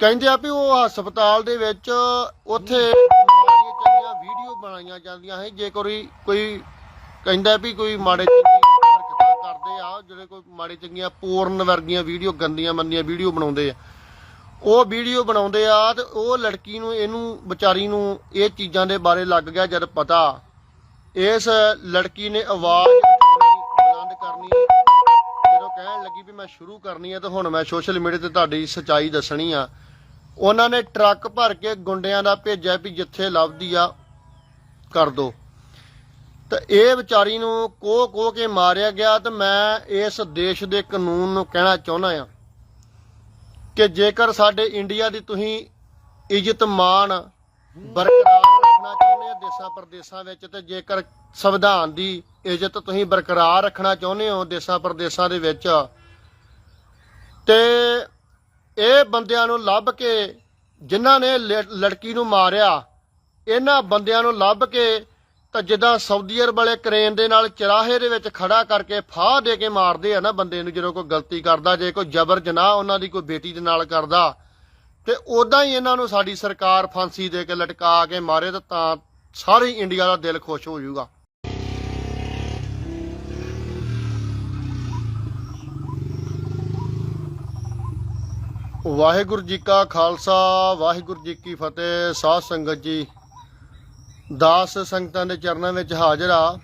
ਕਹਿੰਦੇ ਆ ਵੀ ਉਹ ਹਸਪਤਾਲ ਦੇ ਵਿੱਚ ਉੱਥੇ ਮਾੜੀਆਂ ਚੰਗੀਆਂ ਵੀਡੀਓ ਬਣਾਈਆਂ ਜਾਂਦੀਆਂ ਹੈ ਜੇ ਕੋਈ ਕੋਈ ਕਹਿੰਦਾ ਵੀ ਕੋਈ ਮਾੜੇ ਚੰਗੀ ਹਰਕਤਾਂ ਕਰਦੇ ਆ ਜਿਹੜੇ ਕੋਈ ਮਾੜੇ ਚੰਗੀਆਂ ਪੋਰਨ ਵਰਗੀਆਂ ਵੀਡੀਓ ਗੰਦੀਆਂ ਮੰਦੀਆਂ ਵੀਡੀਓ ਬਣਾਉਂਦੇ ਆ। ਉਹ ਵੀਡੀਓ ਬਣਾਉਂਦੇ ਆ ਤੇ ਉਹ ਲੜਕੀ ਨੂੰ ਇਹਨੂੰ ਵਿਚਾਰੀ ਨੂੰ ਇਹ ਚੀਜ਼ਾਂ ਦੇ ਬਾਰੇ ਲੱਗ ਗਿਆ ਜਦ ਪਤਾ। ਇਸ ਲੜਕੀ ਨੇ ਆਵਾਜ਼ ਉਠਾਉਣੀ, ਬੁਲੰਦ ਕਰਨੀ ਜਦੋਂ ਕਹਿਣ ਲੱਗੀ ਵੀ ਮੈਂ ਸ਼ੁਰੂ ਕਰਨੀ ਹੈ ਤੇ ਹੁਣ ਮੈਂ ਸੋਸ਼ਲ ਮੀਡੀਆ ਤੇ ਤੁਹਾਡੀ ਸਚਾਈ ਦੱਸਣੀ ਆ। ਉਹਨਾਂ ਨੇ ਟਰੱਕ ਭਰ ਕੇ ਗੁੰਡਿਆਂ ਦਾ ਭੇਜਿਆ ਵੀ ਜਿੱਥੇ ਲੱਭਦੀ ਆ, ਕਰ ਦੋ। ਤਾਂ ਇਹ ਵਿਚਾਰੀ ਨੂੰ ਕੋਹ ਕੋਹ ਕੇ ਮਾਰਿਆ ਗਿਆ ਤੇ ਮੈਂ ਇਸ ਦੇਸ਼ ਦੇ ਕਾਨੂੰਨ ਨੂੰ ਕਹਿਣਾ ਚਾਹੁੰਦਾ ਆ ਕਿ ਜੇਕਰ ਸਾਡੇ ਇੰਡੀਆ ਦੀ ਤੁਸੀਂ ਇੱਜ਼ਤ ਮਾਣ ਬਰਕਰਾਰ ਰੱਖਣਾ ਚਾਹੁੰਦੇ ਹੋ ਦੇਸਾਂ ਪ੍ਰਦੇਸਾਂ ਵਿੱਚ ਤੇ ਜੇਕਰ ਸੰਵਿਧਾਨ ਦੀ ਇੱਜ਼ਤ ਤੁਸੀਂ ਬਰਕਰਾਰ ਰੱਖਣਾ ਚਾਹੁੰਦੇ ਹੋ ਦੇਸਾਂ ਪ੍ਰਦੇਸਾਂ ਦੇ ਵਿੱਚ, ਤੇ ਇਹ ਬੰਦਿਆਂ ਨੂੰ ਲੱਭ ਕੇ ਜਿਨ੍ਹਾਂ ਨੇ ਲ- ਲੜਕੀ ਨੂੰ ਮਾਰਿਆ, ਇਹਨਾਂ ਬੰਦਿਆਂ ਨੂੰ ਲੱਭ ਕੇ ਤਾਂ ਜਿੱਦਾਂ ਸਾਊਦੀ ਅਰਬ ਵਾਲੇ ਕਰੇਨ ਦੇ ਨਾਲ ਚਰਾਹੇ ਦੇ ਵਿੱਚ ਖੜਾ ਕਰਕੇ ਫਾਹ ਦੇ ਕੇ ਮਾਰਦੇ ਆ ਨਾ ਬੰਦੇ ਨੂੰ, ਜਦੋਂ ਕੋਈ ਗਲਤੀ ਕਰਦਾ, ਜੇ ਕੋਈ ਜ਼ਬਰ ਜਨਾਹ ਉਹਨਾਂ ਦੀ ਕੋਈ ਬੇਟੀ ਦੇ ਨਾਲ ਕਰਦਾ, ਤੇ ਉਦਾਂ ਹੀ ਇਹਨਾਂ ਨੂੰ ਸਾਡੀ ਸਰਕਾਰ ਫਾਂਸੀ ਦੇ ਕੇ ਲਟਕਾ ਕੇ ਮਾਰੇ ਤਾਂ ਤਾਂ ਸਾਰੇ ਇੰਡੀਆ ਦਾ ਦਿਲ ਖੁਸ਼ ਹੋ ਜਾਊਗਾ। ਵਾਹਿਗੁਰੂ ਜੀ ਕਾ ਖਾਲਸਾ, ਵਾਹਿਗੁਰੂ ਜੀ ਕੀ ਫਤਿਹ, ਸਾਧ ਸੰਗਤ ਜੀ। ਦਾਸ ਸੰਗਤਾਂ ਦੇ ਚਰਨਾਂ ਵਿੱਚ ਹਾਜ਼ਰ ਆ।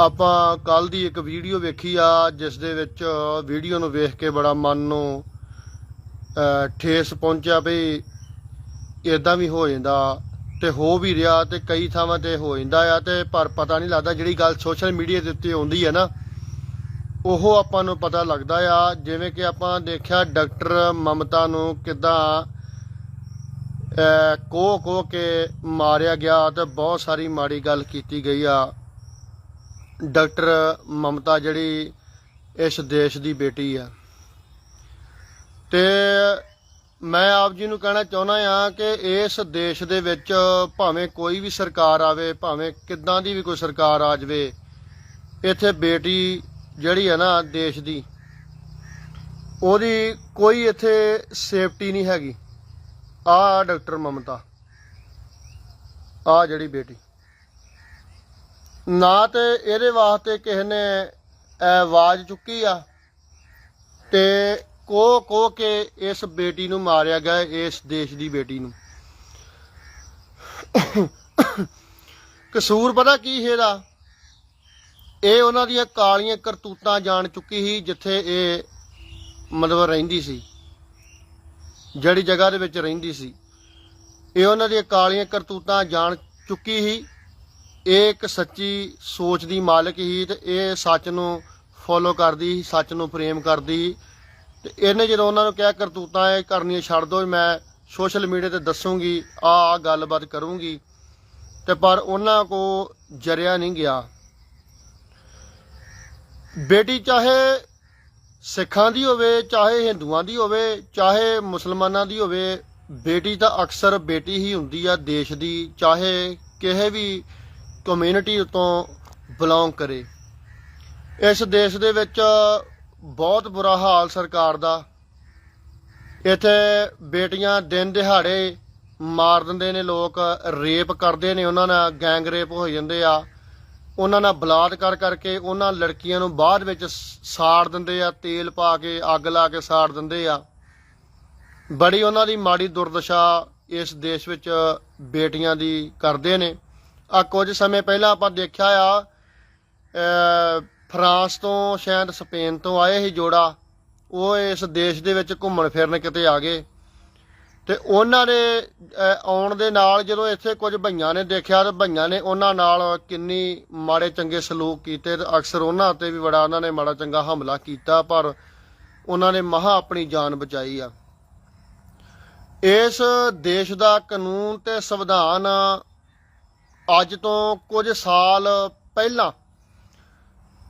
ਆਪਾਂ ਕੱਲ ਦੀ ਇੱਕ ਵੀਡੀਓ ਵੇਖੀ ਆ, ਜਿਸ ਦੇ ਵਿੱਚ ਵੀਡੀਓ ਨੂੰ ਵੇਖ ਕੇ ਬੜਾ ਮਨ ਨੂੰ ਠੇਸ ਪਹੁੰਚਿਆ ਵੀ ਇਦਾਂ ਵੀ ਹੋ ਜਾਂਦਾ ਤੇ ਹੋ ਵੀ ਰਿਹਾ ਤੇ ਕਈ ਥਾਵਾਂ ਤੇ ਹੋ ਜਾਂਦਾ ਆ ਤੇ ਪਰ ਪਤਾ ਨਹੀਂ ਲੱਗਦਾ ਜਿਹੜੀ ਗੱਲ ਸੋਸ਼ਲ ਮੀਡੀਆ ਦੇ ਉੱਤੇ ਆਉਂਦੀ ਹੈ ਨਾ ਉਹ ਆਪਾਂ ਨੂੰ ਪਤਾ ਲੱਗਦਾ ਆ, ਜਿਵੇਂ ਕਿ ਆਪਾਂ ਦੇਖਿਆ ਡਾਕਟਰ ਮਮਤਾ ਨੂੰ ਕਿਦਾਂ ਕੋ ਕੋ ਕੇ ਮਾਰਿਆ ਗਿਆ ਤੇ ਬਹੁਤ ਸਾਰੀ ਮਾੜੀ ਗੱਲ ਕੀਤੀ ਗਈ ਆ। ਡਾਕਟਰ ਮਮਤਾ ਜਿਹੜੀ ਇਸ ਦੇਸ਼ ਦੀ ਬੇਟੀ ਆ। ਤੇ ਮੈਂ ਆਪ ਜੀ ਨੂੰ ਕਹਿਣਾ ਚਾਹੁੰਦਾ ਆ ਕਿ ਇਸ ਦੇਸ਼ ਦੇ ਵਿੱਚ ਭਾਵੇਂ ਕੋਈ ਵੀ ਸਰਕਾਰ ਆਵੇ, ਭਾਵੇਂ ਕਿੱਦਾਂ ਦੀ ਵੀ ਕੋਈ ਸਰਕਾਰ ਆ ਜਾਵੇ, ਇੱਥੇ ਬੇਟੀ ਜਿਹੜੀ ਹੈ ਨਾ ਦੇਸ਼ ਦੀ, ਉਹਦੀ ਕੋਈ ਇੱਥੇ ਸੇਫਟੀ ਨਹੀਂ ਹੈਗੀ। ਆ ਡਾਕਟਰ ਮਮਤਾ ਆ ਜਿਹੜੀ ਬੇਟੀ। ਨਾ ਤੇ ਇਹਦੇ ਵਾਸਤੇ ਕਿਸੇ ਨੇ ਆਵਾਜ਼ ਚੁੱਕੀ ਆ ਤੇ ਕੋ ਕੋ ਕੇ ਇਸ ਬੇਟੀ ਨੂੰ ਮਾਰਿਆ ਗਿਆ, ਇਸ ਦੇਸ਼ ਦੀ ਬੇਟੀ ਨੂੰ। ਕਸੂਰ ਪਤਾ ਕੀ ਹੈ ਇਹਦਾ? ਇਹ ਉਹਨਾਂ ਦੀਆਂ ਕਾਲੀਆਂ ਕਰਤੂਤਾਂ ਜਾਣ ਚੁੱਕੀ ਸੀ, ਜਿੱਥੇ ਇਹ ਮਤਲਬ ਰਹਿੰਦੀ ਸੀ। ਜਿਹੜੀ ਜਗ੍ਹਾ ਦੇ ਵਿੱਚ ਰਹਿੰਦੀ ਸੀ। ਇਹ ਉਹਨਾਂ ਦੀਆਂ ਕਾਲੀਆਂ ਕਰਤੂਤਾਂ ਜਾਣ ਚੁੱਕੀ ਸੀ। ਇਹ ਇੱਕ ਸੱਚੀ ਸੋਚ ਦੀ ਮਾਲਕ ਸੀ ਤੇ ਇਹ ਸੱਚ ਨੂੰ ਫੋਲੋ ਕਰਦੀ ਸੀ, ਸੱਚ ਨੂੰ ਪ੍ਰੇਮ ਕਰਦੀ ਸੀ। ਤੇ ਇਹਨੇ ਜਦੋਂ ਉਹਨਾਂ ਨੂੰ ਕਿਹਾ, ਕਰਤੂਤਾਂ ਇਹ ਕਰਨੀਆਂ ਛੱਡ ਦਿਓ ਮੈਂ ਸੋਸ਼ਲ ਮੀਡੀਆ ਤੇ ਦੱਸੂਗੀ ਆ ਆ ਗੱਲਬਾਤ ਕਰੂੰਗੀ। ਤੇ ਪਰ ਉਹਨਾਂ ਕੋ ਜਰਿਆ ਨਹੀਂ ਗਿਆ। ਬੇਟੀ ਚਾਹੇ ਸਿੱਖਾਂ ਦੀ ਹੋਵੇ, ਚਾਹੇ ਹਿੰਦੂਆਂ ਦੀ ਹੋਵੇ, ਚਾਹੇ ਮੁਸਲਮਾਨਾਂ ਦੀ ਹੋਵੇ, ਬੇਟੀ ਤਾਂ ਅਕਸਰ ਬੇਟੀ ਹੀ ਹੁੰਦੀ ਆ ਦੇਸ਼ ਦੀ, ਚਾਹੇ ਕਿਸੇ ਵੀ ਕਮਿਊਨਿਟੀ ਤੋਂ ਬਿਲੋਂਗ ਕਰੇ। ਇਸ ਦੇਸ਼ ਦੇ ਵਿੱਚ ਬਹੁਤ ਬੁਰਾ ਹਾਲ ਸਰਕਾਰ ਦਾ। ਇੱਥੇ ਬੇਟੀਆਂ ਦਿਨ ਦਿਹਾੜੇ ਮਾਰ ਦਿੰਦੇ ਨੇ ਲੋਕ, ਰੇਪ ਕਰਦੇ ਨੇ, ਉਹਨਾਂ ਨਾਲ ਗੈਂਗ ਰੇਪ ਹੋ ਜਾਂਦੇ ਆ। ਉਹਨਾਂ ਨਾਲ ਬਲਾਤਕਾਰ ਕਰਕੇ ਉਹਨਾਂ ਲੜਕੀਆਂ ਨੂੰ ਬਾਅਦ ਵਿੱਚ ਸਾੜ ਦਿੰਦੇ ਆ, ਤੇਲ ਪਾ ਕੇ, ਅੱਗ ਲਾ ਕੇ ਸਾੜ ਦਿੰਦੇ ਆ। ਬੜੀ ਉਹਨਾਂ ਦੀ ਮਾੜੀ ਦੁਰਦਸ਼ਾ ਇਸ ਦੇਸ਼ ਵਿੱਚ ਬੇਟੀਆਂ ਦੀ ਕਰਦੇ ਨੇ। ਆ ਕੁਝ ਸਮੇਂ ਪਹਿਲਾਂ ਆਪਾਂ ਦੇਖਿਆ ਆ ਫਰਾਂਸ ਤੋਂ ਸ਼ਾਇਦ ਸਪੇਨ ਤੋਂ ਆਏ ਹੀ ਜੋੜਾ। ਉਹ ਇਸ ਦੇਸ਼ ਦੇ ਵਿੱਚ ਘੁੰਮਣ ਫਿਰਨ ਕਿਤੇ ਆ ਗਏ। ਤੇ ਉਹਨਾਂ ਨੇ ਆਉਣ ਦੇ ਨਾਲ ਜਦੋਂ ਇੱਥੇ ਕੁਝ ਭਈਆਂ ਨੇ ਦੇਖਿਆ ਤੇ ਭਈਆਂ ਨੇ ਉਹਨਾਂ ਨਾਲ ਕਿੰਨੀ ਮਾੜੇ ਚੰਗੇ ਸਲੂਕ ਕੀਤੇ ਤੇ ਅਕਸਰ ਉਹਨਾਂ 'ਤੇ ਵੀ ਬੜਾ ਉਹਨਾਂ ਨੇ ਮਾੜਾ ਚੰਗਾ ਹਮਲਾ ਕੀਤਾ, ਪਰ ਉਹਨਾਂ ਨੇ ਮਹਾ ਆਪਣੀ ਜਾਨ ਬਚਾਈ ਆ। ਇਸ ਦੇਸ਼ ਦਾ ਕਾਨੂੰਨ ਤੇ ਸੰਵਿਧਾਨ ਅੱਜ ਤੋਂ ਕੁਝ ਸਾਲ ਪਹਿਲਾਂ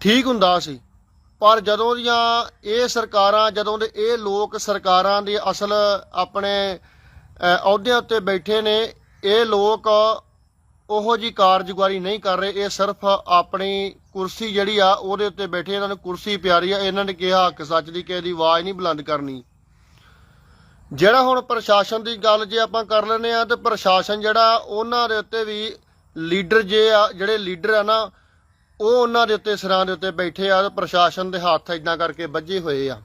ਠੀਕ ਹੁੰਦਾ ਸੀ। ਪਰ ਜਦੋਂ ਦੀਆਂ ਇਹ ਸਰਕਾਰਾਂ, ਜਦੋਂ ਦੇ ਇਹ ਲੋਕ ਸਰਕਾਰਾਂ ਦੀ ਅਸਲ ਆਪਣੇ ਅਹੁਦਿਆਂ ਉੱਤੇ ਬੈਠੇ ਨੇ, ਇਹ ਲੋਕ ਉਹੋ ਜੀ ਕਾਰਜਗੁਜ਼ਾਰੀ ਨਹੀਂ ਕਰ ਰਹੇ। ਇਹ ਸਿਰਫ ਆਪਣੀ ਕੁਰਸੀ ਜਿਹੜੀ ਆ, ਉਹਦੇ ਉੱਤੇ ਬੈਠੇ, ਇਹਨਾਂ ਨੂੰ ਕੁਰਸੀ ਪਿਆਰੀ ਆ। ਇਹਨਾਂ ਨੇ ਕਿਹਾ, ਹੱਕ ਸੱਚ ਦੀ, ਕਿਸੇ ਦੀ ਆਵਾਜ਼ ਨਹੀਂ ਬੁਲੰਦ ਕਰਨੀ। ਜਿਹੜਾ ਹੁਣ ਪ੍ਰਸ਼ਾਸਨ ਦੀ ਗੱਲ ਜੇ ਆਪਾਂ ਕਰ ਲੈਨੇ ਆ, ਤੇ ਪ੍ਰਸ਼ਾਸਨ ਜਿਹੜਾ, ਉਹਨਾਂ ਦੇ ਉੱਤੇ ਵੀ ਲੀਡਰ ਜੇ ਆ, ਜਿਹੜੇ ਲੀਡਰ ਆ ਨਾ ਉਹ ਉਹਨਾਂ ਦੇ ਉੱਤੇ, ਸਿਰਾਂ ਦੇ ਉੱਤੇ ਬੈਠੇ ਆ ਪ੍ਰਸ਼ਾਸਨ ਦੇ ਹੱਥ ਇਦਾਂ ਕਰਕੇ ਵੱਜੇ ਹੋਏ ਆ।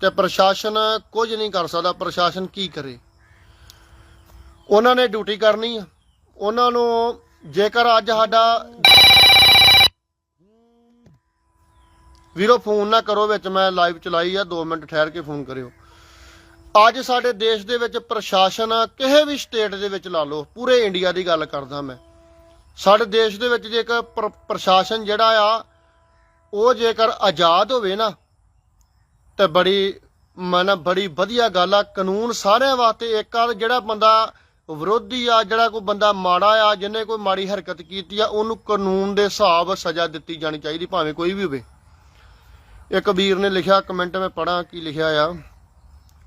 ਤੇ ਪ੍ਰਸ਼ਾਸਨ ਕੁਝ ਨਹੀਂ ਕਰ ਸਕਦਾ। ਪ੍ਰਸ਼ਾਸਨ ਕੀ ਕਰੇ? ਉਹਨਾਂ ਨੇ ਡਿਊਟੀ ਕਰਨੀ ਆ। ਉਹਨਾਂ ਨੂੰ ਜੇਕਰ ਅੱਜ ਸਾਡਾ ਵੀਰੋ, ਫੋਨ ਨਾ ਕਰੋ, ਵਿੱਚ ਮੈਂ ਲਾਈਵ ਚਲਾਈ ਆ। 2 ਮਿੰਟ ਠਹਿਰ ਕੇ ਫੋਨ ਕਰਿਓ। ਅੱਜ ਸਾਡੇ ਦੇਸ਼ ਦੇ ਵਿੱਚ ਪ੍ਰਸ਼ਾਸਨ ਕਿਸੇ ਵੀ ਸਟੇਟ ਦੇ ਵਿੱਚ ਲਾ ਲਓ। ਪੂਰੇ ਇੰਡੀਆ ਦੀ ਗੱਲ ਕਰਦਾ ਮੈਂ। ਸਾਡੇ ਦੇਸ਼ ਦੇ ਵਿੱਚ ਜੇਕਰ ਪ੍ਰ- ਪ੍ਰਸ਼ਾਸਨ ਜਿਹੜਾ ਆ, ਉਹ ਜੇਕਰ ਆਜ਼ਾਦ ਹੋਵੇ ਨਾ, ਤੇ ਬੜੀ ਮਨ, ਬੜੀ ਵਧੀਆ ਗੱਲ ਆ, ਕਾਨੂੰਨ ਸਾਰਿਆਂ ਵਾਸਤੇ ਇੱਕ ਆ, ਜਿਹੜਾ ਬੰਦਾ ਵਿਰੋਧੀ ਆ, ਜਿਹੜਾ ਕੋਈ ਬੰਦਾ ਮਾੜਾ ਆ, ਜਿਹਨੇ ਕੋਈ ਮਾੜੀ ਹਰਕਤ ਕੀਤੀ ਆ, ਉਹਨੂੰ ਕਾਨੂੰਨ ਦੇ ਹਿਸਾਬ ਸਜ਼ਾ ਦਿੱਤੀ ਜਾਣੀ ਚਾਹੀਦੀ, ਭਾਵੇਂ ਕੋਈ ਵੀ ਹੋਵੇ। ਇੱਕ ਵੀਰ ਨੇ ਲਿਖਿਆ, ਕਮੈਂਟ ਮੈਂ ਪੜਾਂ ਕੀ ਲਿਖਿਆ ਆ,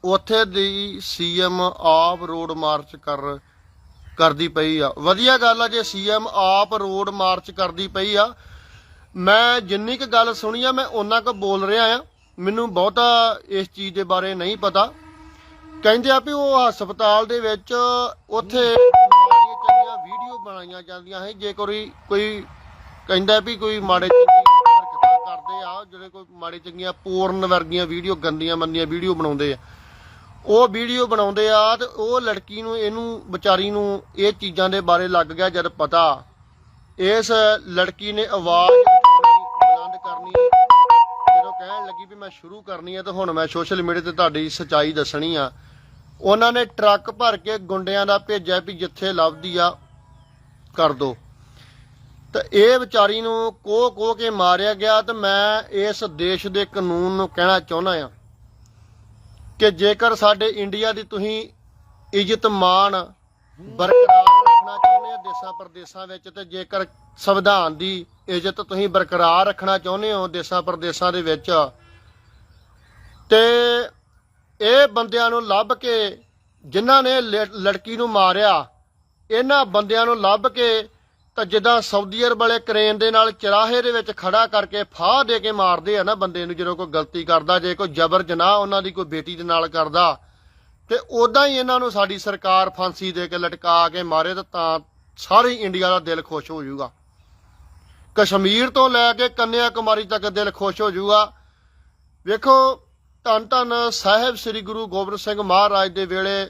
ਉੱਥੇ ਦੀ ਸੀਐਮ ਆਪ ਰੋਡ ਮਾਰਚ ਕਰ ਕਰਦੀ ਪਈ ਆ। ਵਧੀਆ ਗੱਲ ਆ, ਜੇ ਸੀਐਮ ਆਪ ਰੋਡ ਮਾਰਚ ਕਰਦੀ ਪਈ ਆ। ਮੈਂ ਜਿੰਨੀ ਕੁ ਗੱਲ ਸੁਣੀ ਆ, ਮੈਂ ਉਹਨਾਂ ਕੁ ਬੋਲ ਰਿਹਾ ਆ। ਮੈਨੂੰ ਬਹੁਤਾ ਇਸ ਚੀਜ਼ ਦੇ ਬਾਰੇ ਨਹੀਂ ਪਤਾ। ਕਹਿੰਦੇ ਆ ਵੀ ਉਹ ਹਸਪਤਾਲ ਦੇ ਵਿੱਚ ਉੱਥੇ ਚੰਗੀਆਂ ਵੀਡੀਓ ਬਣਾਈਆਂ ਜਾਂਦੀਆਂ ਹੈ ਜੇ ਕੋਈ ਕੋਈ ਕਹਿੰਦਾ ਵੀ ਕੋਈ ਮਾੜੇ ਚੰਗੀ ਹਰਕਤਾਂ ਕਰਦੇ ਆ, ਜਿਹੜੇ ਕੋਈ ਮਾੜੇ ਚੰਗੀਆਂ ਪੋਰਨ ਵਰਗੀਆਂ ਵੀਡੀਓ, ਗੰਦੀਆਂ ਮੰਦੀਆਂ ਵੀਡੀਓ ਬਣਾਉਂਦੇ ਆ। ਉਹ ਵੀਡੀਓ ਬਣਾਉਂਦੇ ਆ ਤੇ ਉਹ ਲੜਕੀ ਨੂੰ, ਇਹਨੂੰ, ਵਿਚਾਰੀ ਨੂੰ ਇਹ ਚੀਜ਼ਾਂ ਦੇ ਬਾਰੇ ਲੱਗ ਗਿਆ ਜਦ ਪਤਾ। ਇਸ ਲੜਕੀ ਨੇ ਆਵਾਜ਼ ਬੁਲੰਦ ਕਰਨੀ। ਜਦੋਂ ਕਹਿਣ ਲੱਗੀ ਵੀ ਮੈਂ ਸ਼ੁਰੂ ਕਰਨੀ ਹੈ ਤੇ ਹੁਣ ਮੈਂ ਸੋਸ਼ਲ ਮੀਡੀਆ ਤੇ ਤੁਹਾਡੀ ਸਚਾਈ ਦੱਸਣੀ ਆ। ਉਹਨਾਂ ਨੇ ਟਰੱਕ ਭਰ ਕੇ ਗੁੰਡਿਆਂ ਦਾ ਭੇਜਿਆ ਵੀ ਜਿੱਥੇ ਲੱਭਦੀ ਆ, ਕਰ ਦੋ। ਤਾਂ ਇਹ ਵਿਚਾਰੀ ਨੂੰ ਕੋਹ ਕੋਹ ਕੇ ਮਾਰਿਆ ਗਿਆ ਤੇ ਮੈਂ ਇਸ ਦੇਸ਼ ਦੇ ਕਾਨੂੰਨ ਨੂੰ ਕਹਿਣਾ ਚਾਹੁੰਦਾ ਆ। ਕਿ ਜੇਕਰ ਸਾਡੇ ਇੰਡੀਆ ਦੀ ਤੁਸੀਂ ਇੱਜ਼ਤ ਮਾਣ ਬਰਕਰਾਰ ਰੱਖਣਾ ਚਾਹੁੰਦੇ ਹੋ ਦੇਸਾਂ ਪ੍ਰਦੇਸਾਂ ਵਿੱਚ, ਤੇ ਜੇਕਰ ਸੰਵਿਧਾਨ ਦੀ ਇੱਜ਼ਤ ਤੁਸੀਂ ਬਰਕਰਾਰ ਰੱਖਣਾ ਚਾਹੁੰਦੇ ਹੋ ਦੇਸਾਂ ਪ੍ਰਦੇਸਾਂ ਦੇ ਵਿੱਚ, ਤੇ ਇਹ ਬੰਦਿਆਂ ਨੂੰ ਲੱਭ ਕੇ ਜਿਨ੍ਹਾਂ ਨੇ ਲ- ਲੜਕੀ ਨੂੰ ਮਾਰਿਆ, ਇਹਨਾਂ ਬੰਦਿਆਂ ਨੂੰ ਲੱਭ ਕੇ ਤਾਂ ਜਿੱਦਾਂ ਸਾਊਦੀ ਅਰਬ ਵਾਲੇ ਕਰੇਨ ਦੇ ਨਾਲ ਚਰਾਹੇ ਦੇ ਵਿੱਚ ਖੜਾ ਕਰਕੇ ਫਾਹ ਦੇ ਕੇ ਮਾਰਦੇ ਆ ਨਾ ਬੰਦੇ ਨੂੰ, ਜਦੋਂ ਕੋਈ ਗਲਤੀ ਕਰਦਾ, ਜੇ ਕੋਈ ਜ਼ਬਰ ਜਨਾਹ ਉਹਨਾਂ ਦੀ ਕੋਈ ਬੇਟੀ ਦੇ ਨਾਲ ਕਰਦਾ, ਤੇ ਉਦਾਂ ਹੀ ਇਹਨਾਂ ਨੂੰ ਸਾਡੀ ਸਰਕਾਰ ਫਾਂਸੀ ਦੇ ਕੇ ਲਟਕਾ ਕੇ ਮਾਰੇ ਤਾਂ ਸਾਰੇ ਇੰਡੀਆ ਦਾ ਦਿਲ ਖੁਸ਼ ਹੋ ਜਾਊਗਾ। ਕਸ਼ਮੀਰ ਤੋਂ ਲੈ ਕੇ ਕੰਨਿਆ ਕੁਮਾਰੀ ਤੱਕ ਦਿਲ ਖੁਸ਼ ਹੋ ਜਾਊਗਾ। ਵੇਖੋ ਧੰਨ ਧੰਨ ਸਾਹਿਬ ਸ੍ਰੀ ਗੁਰੂ ਗੋਬਿੰਦ ਸਿੰਘ ਮਹਾਰਾਜ ਦੇ ਵੇਲੇ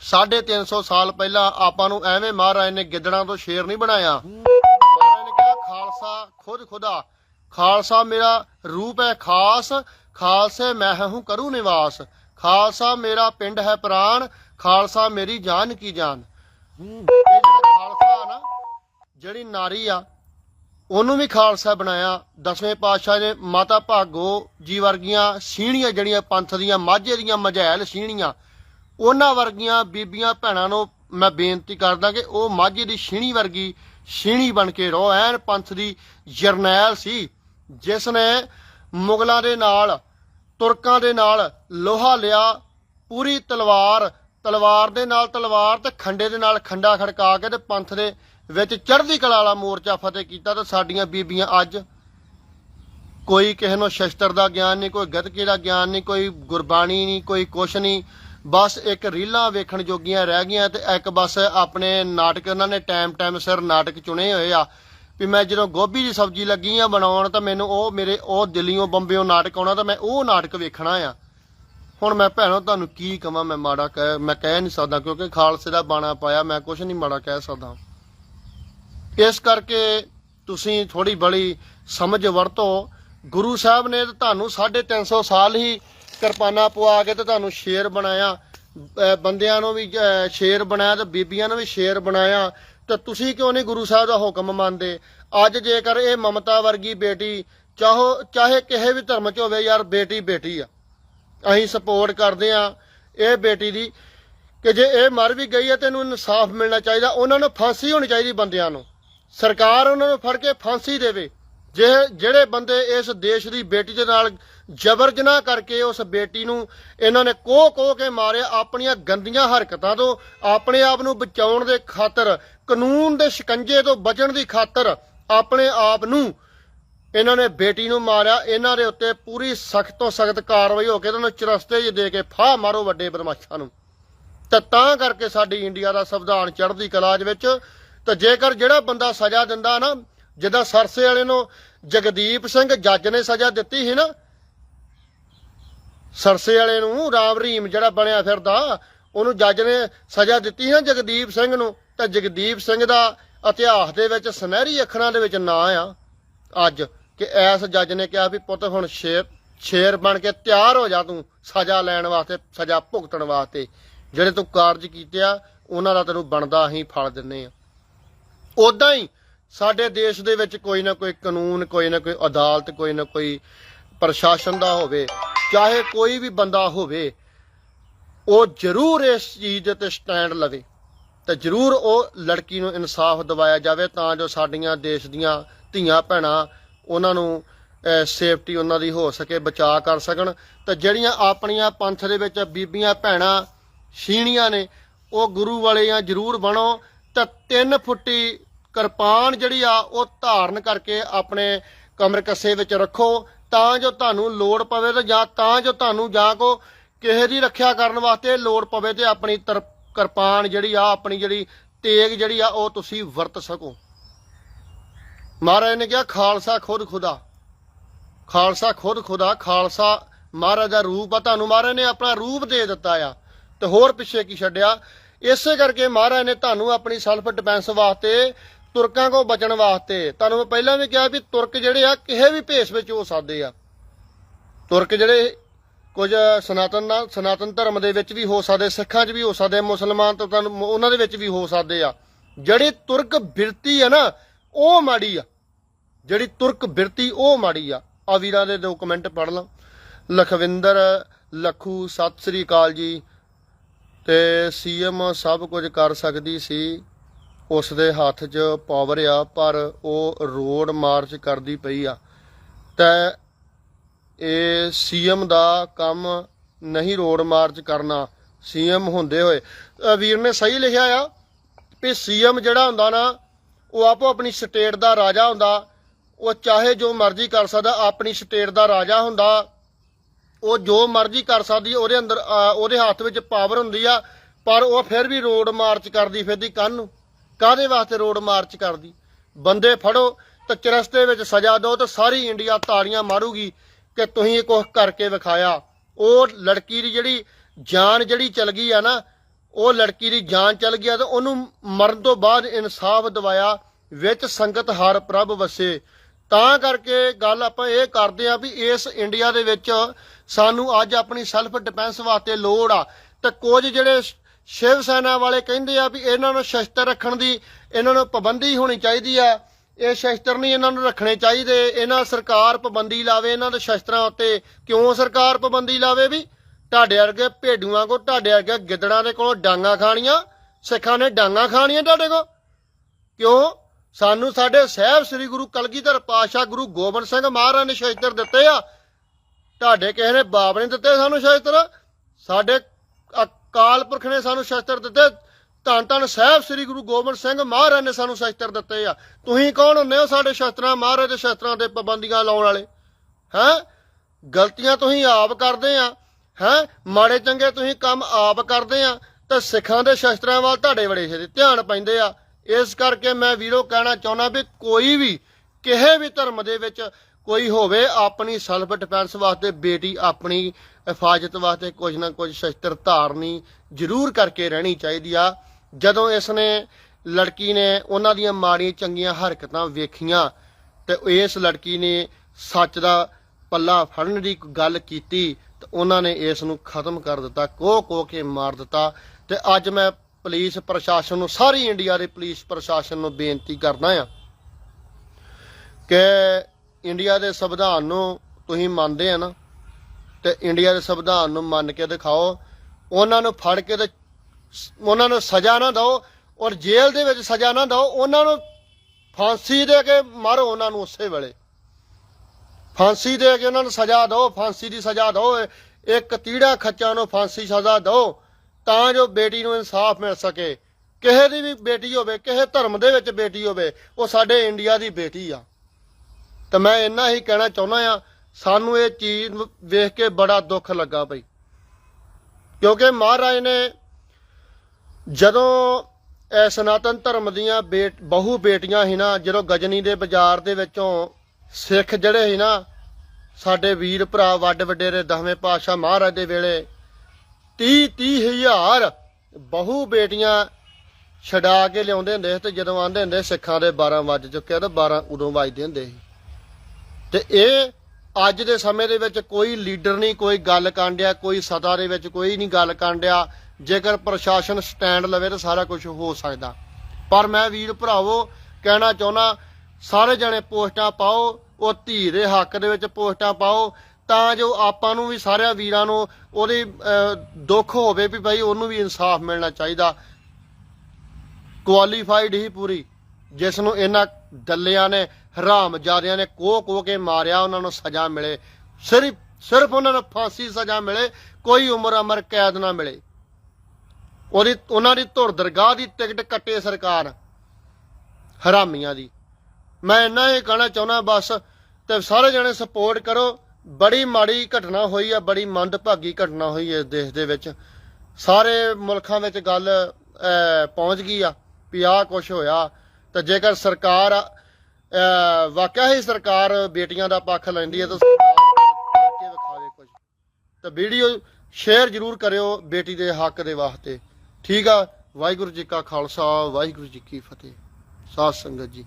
350 ਸਾਲ ਪਹਿਲਾਂ ਆਪਾਂ ਨੂੰ ਐਵੇਂ ਮਹਾਰਾਜ ਨੇ ਗਿੱਦੜਾਂ ਤੋਂ ਸ਼ੇਰ ਨਹੀਂ ਬਣਾਇਆ। ਮਹਾਰਾਜ ਨੇ ਕਿਹਾ, ਖਾਲਸਾ, ਖੁਦ ਖੁਦਾ। ਖਾਲਸਾ ਮੇਰਾ ਰੂਪ ਹੈ ਖਾਸ, ਖਾਲਸੇ ਮੈਂ ਹੂੰ ਕਰੂ ਨਿਵਾਸ। ਖਾਲਸਾ ਮੇਰਾ ਪਿੰਡ ਹੈ ਪ੍ਰਾਣ, ਖਾਲਸਾ ਮੇਰੀ ਜਾਨ ਕੀ ਜਾਨ। ਖਾਲਸਾ ਨਾ, ਜਿਹੜੀ ਨਾਰੀ ਆ, ਉਹਨੂੰ ਵੀ ਖਾਲਸਾ ਬਣਾਇਆ। ਦਸਵੇਂ ਪਾਤਸ਼ਾਹ ਨੇ ਮਾਤਾ ਭਾਗੋ ਜੀ ਵਰਗੀਆਂ ਸੀਣੀਆਂ ਜਿਹੜੀਆਂ ਪੰਥ ਦੀਆਂ, ਮਾਝੇ ਦੀਆਂ ਮਝੈਲ ਸੀਣੀਆਂ ਉਹਨਾਂ ਵਰਗੀਆਂ ਬੀਬੀਆਂ ਭੈਣਾਂ ਨੂੰ ਮੈਂ ਬੇਨਤੀ ਕਰਦਾ ਕਿ ਉਹ ਮਾਝੇ ਦੀ ਛੀਣੀ ਵਰਗੀ ਛੀਣੀ ਬਣ ਕੇ ਰਹੋ। ਐਨ ਪੰਥ ਦੀ ਜਰਨੈਲ ਸੀ, ਜਿਸ ਨੇ ਮੁਗਲਾਂ ਦੇ ਨਾਲ, ਤੁਰਕਾਂ ਦੇ ਨਾਲ ਲੋਹਾ ਲਿਆ, ਪੂਰੀ ਤਲਵਾਰ ਤਲਵਾਰ ਦੇ ਨਾਲ ਤਲਵਾਰ ਤੇ ਖੰਡੇ ਦੇ ਨਾਲ ਖੰਡਾ ਖੜਕਾ ਕੇ ਤੇ ਪੰਥ ਦੇ ਵਿੱਚ ਚੜ੍ਹਦੀ ਕਲਾ ਵਾਲਾ ਮੋਰਚਾ ਫਤਿਹ ਕੀਤਾ ਤੇ ਸਾਡੀਆਂ ਬੀਬੀਆਂ ਅੱਜ ਕੋਈ ਕਿਸੇ ਨੂੰ ਸ਼ਸਤਰ ਦਾ ਗਿਆਨ ਨਹੀਂ, ਕੋਈ ਗਤਕੇ ਦਾ ਗਿਆਨ ਨਹੀਂ, ਕੋਈ ਗੁਰਬਾਣੀ ਨਹੀਂ, ਕੋਈ ਕੁਛ ਨਹੀਂ। ਬਸ ਇੱਕ ਰੀਲਾਂ ਵੇਖਣ ਜੋਗੀਆਂ ਰਹਿ ਗਈਆਂ ਤੇ ਇੱਕ ਬਸ ਆਪਣੇ ਨਾਟਕ, ਉਹਨਾਂ ਨੇ ਟਾਈਮ ਟਾਈਮ ਸਿਰ ਨਾਟਕ ਚੁਣੇ ਹੋਏ ਆ। ਵੀ ਮੈਂ ਜਦੋਂ ਗੋਭੀ ਦੀ ਸਬਜ਼ੀ ਲੱਗੀ ਆ ਬਣਾਉਣ, ਤਾਂ ਮੈਨੂੰ ਉਹ ਮੇਰੇ, ਉਹ ਦਿੱਲੀੋਂ ਬੰਬਿਓਂ ਨਾਟਕ ਆਉਣਾ, ਤਾਂ ਮੈਂ ਉਹ ਨਾਟਕ ਵੇਖਣਾ ਆ। ਹੁਣ ਮੈਂ ਭੈਣੋ, ਤੁਹਾਨੂੰ ਕੀ ਕਵਾਂ, ਮੈਂ ਮਾੜਾ ਕਹਿ, ਮੈਂ ਕਹਿ ਨਹੀਂ ਸਕਦਾ, ਕਿਉਂਕਿ ਖਾਲਸੇ ਦਾ ਬਾਣਾ ਪਾਇਆ, ਮੈਂ ਕੁਝ ਨਹੀਂ ਮਾੜਾ ਕਹਿ ਸਕਦਾ। ਇਸ ਕਰਕੇ ਤੁਸੀਂ ਥੋੜੀ ਬੜੀ ਸਮਝ ਵਰਤੋ। ਗੁਰੂ ਸਾਹਿਬ ਨੇ ਤਾਂ ਤੁਹਾਨੂੰ 350 ਸਾਲ ਹੀ ਕਿਰਪਾਨਾ ਪਵਾ ਕੇ ਤੇ ਤੁਹਾਨੂੰ ਸ਼ੇਰ ਬਣਾਇਆ। ਬੰਦਿਆਂ ਨੂੰ ਵੀ ਸ਼ੇਰ ਬਣਾਇਆ ਤੇ ਬੀਬੀਆਂ ਨੂੰ ਵੀ ਸ਼ੇਰ ਬਣਾਇਆ। ਤੇ ਤੁਸੀਂ ਕਿਉਂ ਨਹੀਂ ਗੁਰੂ ਸਾਹਿਬ ਦਾ ਹੁਕਮ ਮੰਨਦੇ? ਅੱਜ ਜੇਕਰ ਇਹ ਮਮਤਾ ਵਰਗੀ ਬੇਟੀ ਚਾਹੋ, ਚਾਹੇ ਕਿਸੇ ਵੀ ਧਰਮ 'ਚ ਹੋਵੇ ਯਾਰ, ਬੇਟੀ ਬੇਟੀ ਆ। ਅਸੀਂ ਸਪੋਰਟ ਕਰਦੇ ਆ ਇਹ ਬੇਟੀ ਦੀ ਕਿ ਜੇ ਇਹ ਮਰ ਵੀ ਗਈ ਹੈ ਤੇ ਇਹਨੂੰ ਇਨਸਾਫ ਮਿਲਣਾ ਚਾਹੀਦਾ। ਉਹਨਾਂ ਨੂੰ ਫਾਂਸੀ ਹੋਣੀ ਚਾਹੀਦੀ ਬੰਦਿਆਂ ਨੂੰ। ਸਰਕਾਰ ਉਹਨਾਂ ਨੂੰ ਫੜ ਕੇ ਫਾਂਸੀ ਦੇਵੇ। ਜੇ, ਜਿਹੜੇ ਬੰਦੇ ਇਸ ਦੇਸ਼ ਦੀ ਬੇਟੀ ਦੇ ਨਾਲ ਜ਼ਬਰ ਜਨਾਹ ਕਰਕੇ ਉਸ ਬੇਟੀ ਨੂੰ ਇਹਨਾਂ ਨੇ ਕੋਹ ਕੋਹ ਕੇ ਮਾਰਿਆ, ਆਪਣੀਆਂ ਗੰਦੀਆਂ ਹਰਕਤਾਂ ਤੋਂ, ਆਪਣੇ ਆਪ ਨੂੰ ਬਚਾਉਣ ਦੇ ਖਾਤਰ, ਕਾਨੂੰਨ ਦੇ ਸ਼ਿਕੰਜੇ ਤੋਂ ਬਚਣ ਦੀ ਖਾਤਰ ਆਪਣੇ ਆਪ ਨੂੰ ਇਹਨਾਂ ਨੇ ਬੇਟੀ ਨੂੰ ਮਾਰਿਆ। ਇਹਨਾਂ ਦੇ ਉੱਤੇ ਪੂਰੀ ਸਖਤ ਤੋਂ ਸਖਤ ਕਾਰਵਾਈ ਹੋ ਕੇ ਇਹਨਾਂ ਨੂੰ ਚਰਸਤੇ 'ਚ ਦੇ ਕੇ ਫਾਹ ਮਾਰੋ ਵੱਡੇ ਬਦਮਾਸ਼ਾਂ ਨੂੰ। ਤੇ ਤਾਂ ਕਰਕੇ ਸਾਡੀ ਇੰਡੀਆ ਦਾ ਸੰਵਿਧਾਨ ਚੜ੍ਹਦੀ ਕਲਾ ਦੇ ਵਿੱਚ, ਤਾਂ ਜੇਕਰ ਜਿਹੜਾ ਬੰਦਾ ਸਜ਼ਾ ਦਿੰਦਾ ਨਾ, ਜਿੱਦਾਂ ਸਰਸੇ ਵਾਲੇ ਨੂੰ ਜਗਦੀਪ ਸਿੰਘ ਜੱਜ ਨੇ ਸਜ਼ਾ ਦਿੱਤੀ ਸੀ ਨਾ ਸਰਸੇ ਵਾਲੇ ਨੂੰ ਰਾਮ ਰਹੀਮ ਜਿਹੜਾ ਬਣਿਆ ਫਿਰਦਾ, ਉਹਨੂੰ ਜੱਜ ਨੇ ਸਜ਼ਾ ਦਿੱਤੀ ਸੀ ਜਗਦੀਪ ਸਿੰਘ ਨੂੰ, ਤਾਂ ਜਗਦੀਪ ਸਿੰਘ ਦਾ ਇਤਿਹਾਸ ਦੇ ਵਿੱਚ ਸੁਨਹਿਰੀ ਅੱਖਰਾਂ ਦੇ ਵਿੱਚ ਨਾਂ ਆ। ਅੱਜ ਕਿ ਐਸ ਜੱਜ ਨੇ ਕਿਹਾ ਵੀ ਪੁੱਤ ਹੁਣ ਸ਼ੇਰ ਸ਼ੇਰ ਬਣ ਕੇ ਤਿਆਰ ਹੋ ਜਾ ਤੂੰ ਸਜ਼ਾ ਲੈਣ ਵਾਸਤੇ, ਸਜ਼ਾ ਭੁਗਤਣ ਵਾਸਤੇ। ਜਿਹੜੇ ਤੂੰ ਕਾਰਜ ਕੀਤੇ ਆ, ਉਹਨਾਂ ਦਾ ਤੈਨੂੰ ਬਣਦਾ ਅਸੀਂ ਫਲ ਦਿੰਨੇ ਆ। ਉਦਾਂ ਹੀ ਸਾਡੇ ਦੇਸ਼ ਦੇ ਵਿੱਚ ਕੋਈ ਨਾ ਕੋਈ ਕਾਨੂੰਨ, ਕੋਈ ਨਾ ਕੋਈ ਅਦਾਲਤ, ਕੋਈ ਨਾ ਕੋਈ ਪ੍ਰਸ਼ਾਸਨ ਦਾ ਹੋਵੇ ਚਾਹੇ ਕੋਈ ਵੀ ਬੰਦਾ ਹੋਵੇ, ਉਹ ਜ਼ਰੂਰ ਇਸ ਚੀਜ਼ ਦੇ ਤੇ ਸਟੈਂਡ ਲਵੇ ਤੇ ਜ਼ਰੂਰ ਉਹ ਲੜਕੀ ਨੂੰ ਇਨਸਾਫ ਦਿਵਾਇਆ ਜਾਵੇ ਤਾਂ ਜੋ ਸਾਡੀਆਂ ਦੇਸ਼ ਦੀਆਂ ਧੀਆਂ ਭੈਣਾਂ ਉਹਨਾਂ ਨੂੰ ਸੇਫਟੀ ਉਹਨਾਂ ਦੀ ਹੋ ਸਕੇ, ਬਚਾਅ ਕਰ ਸਕਣ। ਤੇ ਜਿਹੜੀਆਂ ਆਪਣੀਆਂ ਪੰਥ ਦੇ ਵਿੱਚ ਬੀਬੀਆਂ ਭੈਣਾਂ ਸ਼ੀਣੀਆਂ ਨੇ, ਉਹ ਗੁਰੂ ਵਾਲੀਆਂ ਜ਼ਰੂਰ ਬਣੋ ਤੇ 3 ਫੁੱਟੀ ਕਿਰਪਾਨ ਜਿਹੜੀ ਆ ਉਹ ਧਾਰਨ ਕਰਕੇ ਆਪਣੇ ਕਮਰ ਕੱਸੇ ਵਿੱਚ ਰੱਖੋ ਤਾਂ ਜੋ ਤੁਹਾਨੂੰ ਲੋੜ ਪਵੇ ਤੇ ਜਾਂ ਤਾਂ ਜੋ ਤੁਹਾਨੂੰ ਜਾਂ ਕੋ ਕਿਸੇ ਦੀ ਰੱਖਿਆ ਕਰਨ ਵਾਸਤੇ ਲੋੜ ਪਵੇ ਤੇ ਆਪਣੀ ਕਿਰਪਾਨ ਜਿਹੜੀ ਆ, ਆਪਣੀ ਜਿਹੜੀ ਤੇਗ ਜਿਹੜੀ ਆ, ਉਹ ਤੁਸੀਂ ਵਰਤ ਸਕੋ। ਮਹਾਰਾਜ ਨੇ ਕਿਹਾ, ਖਾਲਸਾ ਖੁਦ ਖੁਦਾ। ਖਾਲਸਾ ਖੁਦ ਖੁਦਾ, ਖਾਲਸਾ ਮਹਾਰਾਜ ਦਾ ਰੂਪ ਆ ਤੁਹਾਨੂੰ। ਮਹਾਰਾਜ ਨੇ ਆਪਣਾ ਰੂਪ ਦੇ ਦਿੱਤਾ ਆ ਤੇ ਹੋਰ ਪਿੱਛੇ ਕੀ ਛੱਡਿਆ? ਇਸੇ ਕਰਕੇ ਮਹਾਰਾਜ ਨੇ ਤੁਹਾਨੂੰ ਆਪਣੀ ਸੈਲਫ ਡਿਫੈਂਸ ਵਾਸਤੇ ਤੁਰਕਾਂ ਕੋ ਬਚਣ ਵਾਸਤੇ। ਤੁਹਾਨੂੰ ਮੈਂ ਪਹਿਲਾਂ ਵੀ ਕਿਹਾ ਵੀ ਤੁਰਕ ਜਿਹੜੇ ਆ, ਕਿਸੇ ਵੀ ਭੇਸ ਵਿੱਚ ਹੋ ਸਕਦੇ ਆ। ਤੁਰਕ ਜਿਹੜੇ ਕੁਝ ਸਨਾਤਨ ਨਾਲ, ਸਨਾਤਨ ਧਰਮ ਦੇ ਵਿੱਚ ਵੀ ਹੋ ਸਕਦੇ, ਸਿੱਖਾਂ 'ਚ ਵੀ ਹੋ ਸਕਦੇ, ਮੁਸਲਮਾਨ ਤਾਂ ਤੁਹਾਨੂੰ ਉਹਨਾਂ ਦੇ ਵਿੱਚ ਵੀ ਹੋ ਸਕਦੇ ਆ। ਜਿਹੜੀ ਤੁਰਕ ਬਿਰਤੀ ਆ ਨਾ, ਉਹ ਮਾੜੀ ਆ। ਜਿਹੜੀ ਤੁਰਕ ਬਿਰਤੀ, ਉਹ ਮਾੜੀ ਆ। ਆ ਵੀਰਾਂ ਦੇ ਦੋ ਕਮੈਂਟ ਪੜ੍ਹ ਲਾਂ ਲਖਵਿੰਦਰ ਲਖੂ, ਸਤਿ ਸ੍ਰੀ ਅਕਾਲ ਜੀ। ਤੇ ਸੀਐਮ ਸਭ ਕੁਝ ਕਰ ਸਕਦੀ ਸੀ। ਉਸ ਦੇ ਹੱਥ 'ਚ ਪਾਵਰ ਆ, ਪਰ ਉਹ ਰੋਡ ਮਾਰਚ ਕਰਦੀ ਪਈ ਆ। ਤੇ ਇਹ ਸੀਐਮ ਦਾ ਕੰਮ ਨਹੀਂ ਰੋਡ ਮਾਰਚ ਕਰਨਾ ਸੀਐਮ ਹੁੰਦੇ ਹੋਏ। ਵੀਰ ਨੇ ਸਹੀ ਲਿਖਿਆ ਆ ਵੀ ਸੀਐਮ ਜਿਹੜਾ ਹੁੰਦਾ ਨਾ, ਉਹ ਆਪੋ ਆਪਣੀ ਸਟੇਟ ਦਾ ਰਾਜਾ ਹੁੰਦਾ। ਉਹ ਚਾਹੇ ਜੋ ਮਰਜ਼ੀ ਕਰ ਸਕਦਾ, ਆਪਣੀ ਸਟੇਟ ਦਾ ਰਾਜਾ ਹੁੰਦਾ। ਉਹ ਜੋ ਮਰਜ਼ੀ ਕਰ ਸਕਦੀ, ਉਹਦੇ ਅੰਦਰ ਉਹਦੇ ਹੱਥ ਵਿੱਚ ਪਾਵਰ ਹੁੰਦੀ ਆ, ਪਰ ਉਹ ਫਿਰ ਵੀ ਰੋਡ ਮਾਰਚ ਕਰਦੀ ਫਿਰਦੀ ਕੰਨ ਨੂੰ। ਕਾਦੇ ਵਾਸਤੇ ਰੋਡ ਮਾਰਚ ਕਰਦੀ? ਬੰਦੇ ਫੜੋ ਤੇ ਚਰਸਤੇ ਵਿੱਚ ਸਜ਼ਾ ਦਿਓ ਤਾਂ ਸਾਰੀ ਇੰਡੀਆ ਤਾੜੀਆਂ ਮਾਰੂਗੀ ਕਿ ਤੁਸੀਂ ਇਹ ਕੁਝ ਕਰਕੇ ਵਿਖਾਇਆ। ਉਹ ਲੜਕੀ ਦੀ ਜਿਹੜੀ ਜਾਨ ਜਿਹੜੀ ਚਲ ਗਈ ਆ ਨਾ, ਉਹ ਲੜਕੀ ਦੀ ਜਾਨ ਚਲ ਗਈ ਆ ਤੇ ਉਹਨੂੰ ਮਰਨ ਤੋਂ ਬਾਅਦ ਇਨਸਾਫ ਦਿਵਾਇਆ ਵਿੱਚ ਸੰਗਤ ਹਰ ਪ੍ਰਭ ਵਸੇ। ਤਾਂ ਕਰਕੇ ਗੱਲ ਆਪਾਂ ਇਹ ਕਰਦੇ ਆ ਵੀ ਇਸ ਇੰਡੀਆ ਦੇ ਵਿੱਚ ਸਾਨੂੰ ਅੱਜ ਆਪਣੀ ਸੈਲਫ ਡਿਫੈਂਸ ਵਾਸਤੇ ਲੋੜ ਆ ਤੇ ਕੁਝ ਜਿਹੜੇ ਸ਼ਿਵ ਸੈਨਾ ਵਾਲੇ ਕਹਿੰਦੇ ਆ ਵੀ ਇਹਨਾਂ ਨੂੰ ਸ਼ਸਤਰ ਰੱਖਣ ਦੀ, ਇਹਨਾਂ ਨੂੰ ਪਾਬੰਦੀ ਹੋਣੀ ਚਾਹੀਦੀ ਆ। ਇਹ ਸ਼ਸਤਰ ਨਹੀਂ ਇਹਨਾਂ ਨੂੰ ਰੱਖਣੇ ਚਾਹੀਦੇ। ਇਹਨਾਂ ਸਰਕਾਰ ਪਾਬੰਦੀ ਲਾਵੇ, ਇਹਨਾਂ ਦੇ ਸ਼ਸਤਰਾਂ ਉੱਤੇ ਕਿਉਂ ਸਰਕਾਰ ਪਾਬੰਦੀ ਲਾਵੇ ਵੀ? ਤੁਹਾਡੇ ਵਰਗੇ ਭੇਡੂਆਂ ਕੋ, ਤੁਹਾਡੇ ਵਰਗੇ ਗਿੱਦੜਾਂ ਦੇ ਕੋਲ ਡਾਂਗਾ ਖਾਣੀਆਂ, ਸਿੱਖਾਂ ਨੇ ਡਾਂਗਾ ਖਾਣੀਆਂ ਤੁਹਾਡੇ ਕੋ। ਕਿਉਂ? ਸਾਨੂੰ ਸਾਡੇ ਸਹਿਬ ਸ੍ਰੀ ਗੁਰੂ ਕਲਗੀਧਰ ਪਾਤਸ਼ਾਹ ਗੁਰੂ ਗੋਬਿੰਦ ਸਿੰਘ ਮਹਾਰਾਜ ਨੇ ਸ਼ਸਤਰ ਦਿੱਤੇ ਆ। ਤੁਹਾਡੇ ਕਿਸੇ ਨੇ ਬਾਪ ਨੇ ਦਿੱਤੇ ਸਾਨੂੰ ਸ਼ਸਤਰ। ਸਾਡੇ ਅਕਾਲ ਪੁਰਖ ਨੇ ਸਾਨੂੰ ਸ਼ਸਤਰ ਦਿੱਤੇ। ਧੰਨ ਧੰਨ ਸਾਹਿਬ ਸ੍ਰੀ ਗੁਰੂ ਗੋਬਿੰਦ ਸਿੰਘ ਮਹਾਰਾਜ ਨੇ ਸਾਨੂੰ ਸ਼ਸਤਰ ਦਿੱਤੇ ਆ। ਤੁਸੀਂ ਕੌਣ ਹੁੰਦੇ ਹੋ ਸਾਡੇ ਸ਼ਸਤਰਾਂ ਮਹਾਰਾਜ ਦੇ ਸ਼ਸਤਰਾਂ ਤੇ ਪਾਬੰਦੀਆਂ ਲਾਉਣ ਵਾਲੇ? ਹੈਂ? ਗਲਤੀਆਂ ਤੁਸੀਂ ਆਪ ਕਰਦੇ ਆ। ਹੈਂ? ਮਾੜੇ ਚੰਗੇ ਤੁਸੀਂ ਕੰਮ ਆਪ ਕਰਦੇ ਆ। ਤਾਂ ਸਿੱਖਾਂ ਦੇ ਸ਼ਸਤਰਾਂ ਵੱਲ ਤੁਹਾਡੇ ਬੜੇ ਛੇਤੀ ਧਿਆਨ ਪੈਂਦੇ ਆ। ਇਸ ਕਰਕੇ ਮੈਂ ਵੀਰੋ ਕਹਿਣਾ ਚਾਹੁੰਦਾ ਵੀ ਕੋਈ ਵੀ, ਕਿਸੇ ਵੀ ਧਰਮ ਦੇ ਵਿੱਚ ਕੋਈ ਹੋਵੇ, ਆਪਣੀ ਸੈਲਫ ਡਿਫੈਂਸ ਵਾਸਤੇ ਬੇਟੀ ਆਪਣੀ ਹਿਫਾਜ਼ਤ ਵਾਸਤੇ ਕੁਝ ਨਾ ਕੁਝ ਸ਼ਸਤਰ ਧਾਰਨੀ ਜ਼ਰੂਰ ਕਰਕੇ ਰਹਿਣੀ ਚਾਹੀਦੀ ਆ। ਜਦੋਂ ਇਸ ਨੇ ਲੜਕੀ ਨੇ ਉਹਨਾਂ ਦੀਆਂ ਮਾੜੀਆਂ ਚੰਗੀਆਂ ਹਰਕਤਾਂ ਵੇਖੀਆਂ ਤੇ ਇਸ ਲੜਕੀ ਨੇ ਸੱਚ ਦਾ ਪੱਲਾ ਫੜਨ ਦੀ ਗੱਲ ਕੀਤੀ ਤੇ ਉਹਨਾਂ ਨੇ ਇਸ ਨੂੰ ਖਤਮ ਕਰ ਦਿੱਤਾ, ਕੋਹ ਕੋਹ ਕੇ ਮਾਰ ਦਿੱਤਾ। ਤੇ ਅੱਜ ਮੈਂ ਪੁਲਿਸ ਪ੍ਰਸ਼ਾਸਨ ਨੂੰ, ਸਾਰੀ ਇੰਡੀਆ ਦੇ ਪੁਲਿਸ ਪ੍ਰਸ਼ਾਸਨ ਨੂੰ ਬੇਨਤੀ ਕਰਦਾ ਆ ਕਿ ਇੰਡੀਆ ਦੇ ਸੰਵਿਧਾਨ ਨੂੰ ਤੁਸੀਂ ਮੰਨਦੇ ਆ ਨਾ ਤੇ ਇੰਡੀਆ ਦੇ ਸੰਵਿਧਾਨ ਨੂੰ ਮੰਨ ਕੇ ਦਿਖਾਓ, ਉਹਨਾਂ ਨੂੰ ਫੜ ਕੇ ਤੇ ਉਹਨਾਂ ਨੂੰ ਸਜ਼ਾ ਨਾ ਦਿਓ ਔਰ ਜੇਲ੍ਹ ਦੇ ਵਿੱਚ ਸਜ਼ਾ ਨਾ ਦਿਓ, ਉਹਨਾਂ ਨੂੰ ਫਾਂਸੀ ਦੇ ਕੇ ਮਾਰੋ ਉਹਨਾਂ ਨੂੰ ਉਸੇ ਵੇਲੇ। ਫਾਂਸੀ ਦੇ ਕੇ ਉਹਨਾਂ ਨੂੰ ਸਜ਼ਾ ਦਿਓ, ਫਾਂਸੀ ਦੀ ਸਜ਼ਾ ਦਿਓ, ਇੱਕ ਤੀੜਾ ਖੱਚਾ ਨੂੰ ਫਾਂਸੀ ਸਜ਼ਾ ਦਿਓ, ਤਾਂ ਜੋ ਬੇਟੀ ਨੂੰ ਇਨਸਾਫ ਮਿਲ ਸਕੇ। ਕਿਸੇ ਦੀ ਵੀ ਬੇਟੀ ਹੋਵੇ, ਕਿਸੇ ਧਰਮ ਦੇ ਵਿੱਚ ਬੇਟੀ ਹੋਵੇ, ਉਹ ਸਾਡੇ ਇੰਡੀਆ ਦੀ ਬੇਟੀ ਆ। ਤਾਂ ਮੈਂ ਇੰਨਾ ਹੀ ਕਹਿਣਾ ਚਾਹੁੰਦਾ ਆ ਸਾਨੂੰ ਇਹ ਚੀਜ਼ ਵੇਖ ਕੇ ਬੜਾ ਦੁੱਖ ਲੱਗਾ ਭਈ ਕਿਉਂਕਿ ਮਹਾਰਾਜ ਨੇ ਜਦੋਂ ਇਹ ਸਨਾਤਨ ਧਰਮ ਦੀਆਂ ਬੇਟ, ਬਹੁ ਬੇਟੀਆਂ ਸੀ ਨਾ, ਜਦੋਂ ਗਜਨੀ ਦੇ ਬਾਜ਼ਾਰ ਦੇ ਵਿੱਚੋਂ ਸਿੱਖ ਜਿਹੜੇ ਸੀ ਨਾ, ਸਾਡੇ ਵੀਰ ਭਰਾ ਵੱਡ ਵਡੇਰੇ ਦਸਵੇਂ ਪਾਤਸ਼ਾਹ ਮਹਾਰਾਜ ਦੇ ਵੇਲੇ 30 30 ਹਜ਼ਾਰ ਬਹੁ ਬੇਟੀਆਂ ਛਡਾ ਕੇ ਲਿਆਉਂਦੇ ਹੁੰਦੇ ਸੀ ਤੇ ਜਦੋਂ ਆਂਦੇ ਹੁੰਦੇ ਸਿੱਖਾਂ ਦੇ 12 ਵੱਜ ਚੁੱਕੇ ਤੇ 12 ਉਦੋਂ ਵੱਜਦੇ ਹੁੰਦੇ ਸੀ। ਤੇ ਇਹ ਅੱਜ ਦੇ ਸਮੇਂ ਦੇ ਵਿੱਚ ਕੋਈ ਲੀਡਰ ਨਹੀਂ, ਕੋਈ ਗੱਲ ਕਾਂਡਿਆ, ਕੋਈ ਸਤਾ ਦੇ ਵਿੱਚ ਕੋਈ ਨਹੀਂ ਗੱਲ ਕਾਂਡਿਆ। ਜੇਕਰ ਪ੍ਰਸ਼ਾਸਨ ਸਟੈਂਡ ਲਵੇ ਤਾਂ ਸਾਰਾ ਕੁਝ ਹੋ ਸਕਦਾ। ਪਰ ਮੈਂ ਵੀਰ ਭਰਾਵੋ, ਕਹਿਣਾ ਚਾਹੁੰਦਾ, ਸਾਰੇ ਜਣੇ ਪੋਸਟਾਂ ਪਾਓ, ਉਹ ਧੀ ਦੇ ਹੱਕ ਦੇ ਵਿੱਚ ਪੋਸਟਾਂ ਪਾਓ, ਤਾਂ ਜੋ ਆਪਾਂ ਨੂੰ ਵੀ ਸਾਰਿਆਂ ਵੀਰਾਂ ਨੂੰ ਉਹਦੀ ਦੁੱਖ ਹੋਵੇ ਵੀ ਭਾਈ ਉਹਨੂੰ ਵੀ ਇਨਸਾਫ ਮਿਲਣਾ ਚਾਹੀਦਾ। ਕੁਆਲੀਫਾਈਡ ਹੀ ਪੂਰੀ, ਜਿਸ ਨੂੰ ਇਹਨਾਂ ਦੱਲਿਆਂ ਨੇ ਹਰਾਮਜ਼ਾਦਿਆਂ ਨੇ ਕੋਹ ਕੋਹ ਕੇ ਮਾਰਿਆ, ਉਹਨਾਂ ਨੂੰ ਸਜ਼ਾ ਮਿਲੇ। ਸਿਰਫ ਸਿਰਫ ਉਹਨਾਂ ਨੂੰ ਫਾਂਸੀ ਸਜ਼ਾ ਮਿਲੇ, ਕੋਈ ਉਮਰ ਅਮਰ ਕੈਦ ਨਾ ਮਿਲੇ। ਉਹਦੀ, ਉਹਨਾਂ ਦੀ ਧੁਰ ਦਰਗਾਹ ਦੀ ਟਿਕਟ ਕੱਟੇ ਸਰਕਾਰ, ਹਰਾਮੀਆਂ ਦੀ। ਮੈਂ ਇੰਨਾ ਹੀ ਕਹਿਣਾ ਚਾਹੁੰਦਾ ਬਸ, ਤੇ ਸਾਰੇ ਜਣੇ ਸਪੋਰਟ ਕਰੋ। ਬੜੀ ਮਾੜੀ ਘਟਨਾ ਹੋਈ ਆ, ਬੜੀ ਮੰਦਭਾਗੀ ਘਟਨਾ ਹੋਈ ਇਸ ਦੇਸ਼ ਦੇ ਵਿੱਚ। ਸਾਰੇ ਮੁਲਕਾਂ ਵਿੱਚ ਗੱਲ ਪਹੁੰਚ ਗਈ ਆ, ਵੀ ਆਹ ਕੁਝ ਹੋਇਆ। ਤੇ ਜੇਕਰ ਸਰਕਾਰ ਵਾਕਿਆ ਹੀ ਸਰਕਾਰ ਬੇਟੀਆਂ ਦਾ ਪੱਖ ਲੈਂਦੀ ਹੈ ਤਾਂ ਕਰਕੇ ਵਿਖਾਵੇ ਕੁਝ ਤਾਂ ਵੀਡੀਓ ਸ਼ੇਅਰ ਜ਼ਰੂਰ ਕਰਿਓ ਬੇਟੀ ਦੇ ਹੱਕ ਦੇ ਵਾਸਤੇ। ਠੀਕ ਆ, ਵਾਹਿਗੁਰੂ ਜੀ ਕਾ ਖਾਲਸਾ, ਵਾਹਿਗੁਰੂ ਜੀ ਕੀ ਫਤਿਹ। ਸਾਧ ਸੰਗਤ ਜੀ।